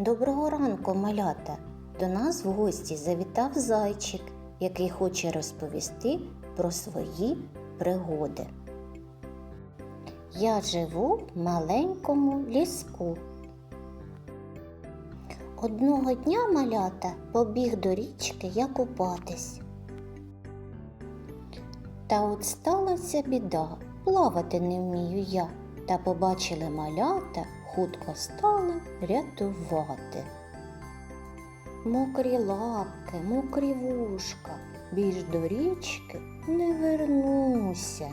Доброго ранку, малята! До нас в гості завітав зайчик, який хоче розповісти про свої пригоди. Я живу в маленькому ліску. Одного дня малята побіг до річки я купатись. Та от сталася біда, плавати не вмію я, та побачили малята, хутко стали рятувати. Мокрі лапки, мокрі вушка, більш до річки не вернуся.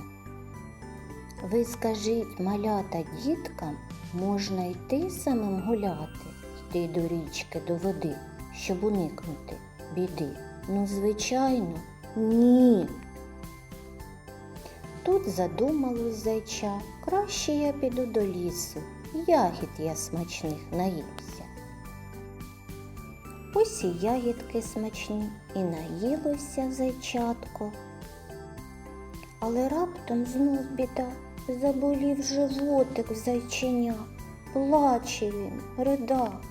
Ви скажіть, малята діткам, можна йти самим гуляти, йти до річки, до води, щоб уникнути біди? Ну, звичайно, ні. Тут задумалось зайча, краще я піду до лісу, ягід я смачних наїмся. Ось і ягідки смачні, і наїлося зайчатко. Але раптом знов біда, заболів животик в зайчиня, плаче він, ридав.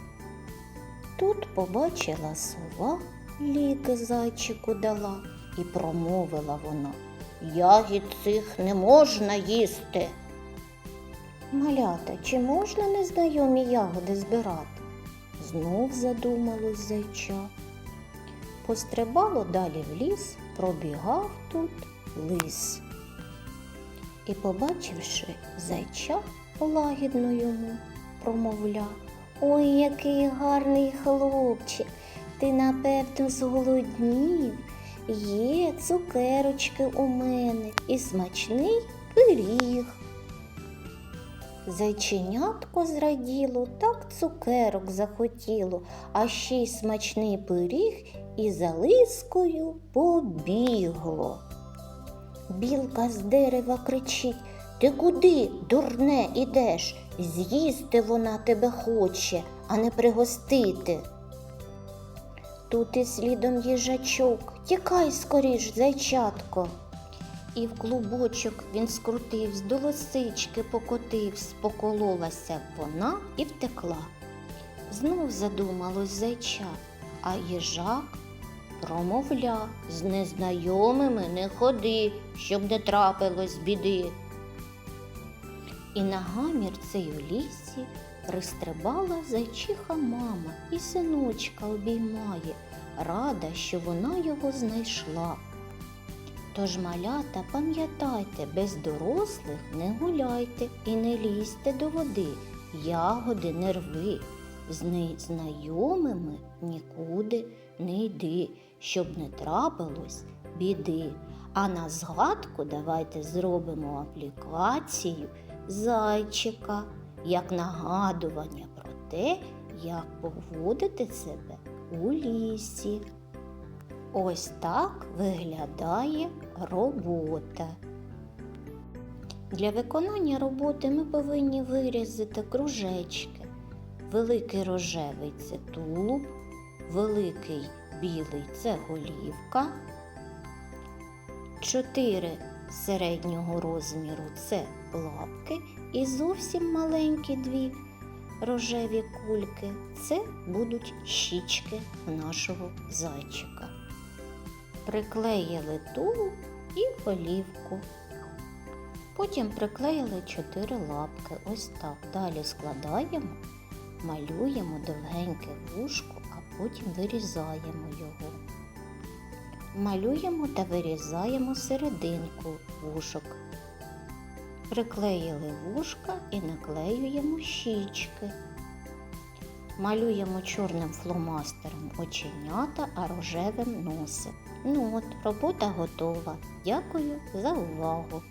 Тут побачила сова, ліки зайчику дала, і промовила вона. Ягід цих не можна їсти. Малята, чи можна незнайомі ягоди збирати? Знов задумалось зайча. Пострибало далі в ліс, пробігав тут лис. І, побачивши зайча, лагідно йому промовляв. Ой, який гарний хлопчик, ти напевно зголоднів. Є цукерочки у мене і смачний пиріг. Зайченятко зраділо, так цукерок захотіло, а ще й смачний пиріг і за лискою побігло. Білка з дерева кричить Ти куди, дурне, ідеш? З'їсти вона тебе хоче, а не пригостити. Тут і слідом їжачок, тікай скоріш, зайчатко. І в клубочок він скрутивсь, до лисички покотивсь, покололася вона і втекла. Знов задумалось зайча, а їжак промовля з незнайомими не ходи, щоб не трапилось біди. І на гамір цей у лісі пристрибала зайчиха мама і синочка обіймає, рада, що вона його знайшла. Тож, малята, пам'ятайте, без дорослих не гуляйте і не лізьте до води, ягоди не рви, з незнайомими нікуди не йди, щоб не трапилось біди. А на згадку давайте зробимо аплікацію зайчика як нагадування про те, як поводити себе у лісі. Ось так виглядає робота. Для виконання роботи ми повинні вирізати кружечки. Великий рожевий це тулуб, великий білий це голівка, чотири середнього розміру це лапки і зовсім маленькі дві рожеві кульки це будуть щічки нашого зайчика приклеїли тулуб і голівку. Потім приклеїли чотири лапки. Ось так. Далі складаємо, малюємо довгеньке вушко, а потім вирізаємо його. Малюємо та вирізаємо серединку вушок. Приклеїли вушка і наклеюємо щічки. Малюємо чорним фломастером оченята, а рожевим носик. Ну от, робота готова. Дякую за увагу!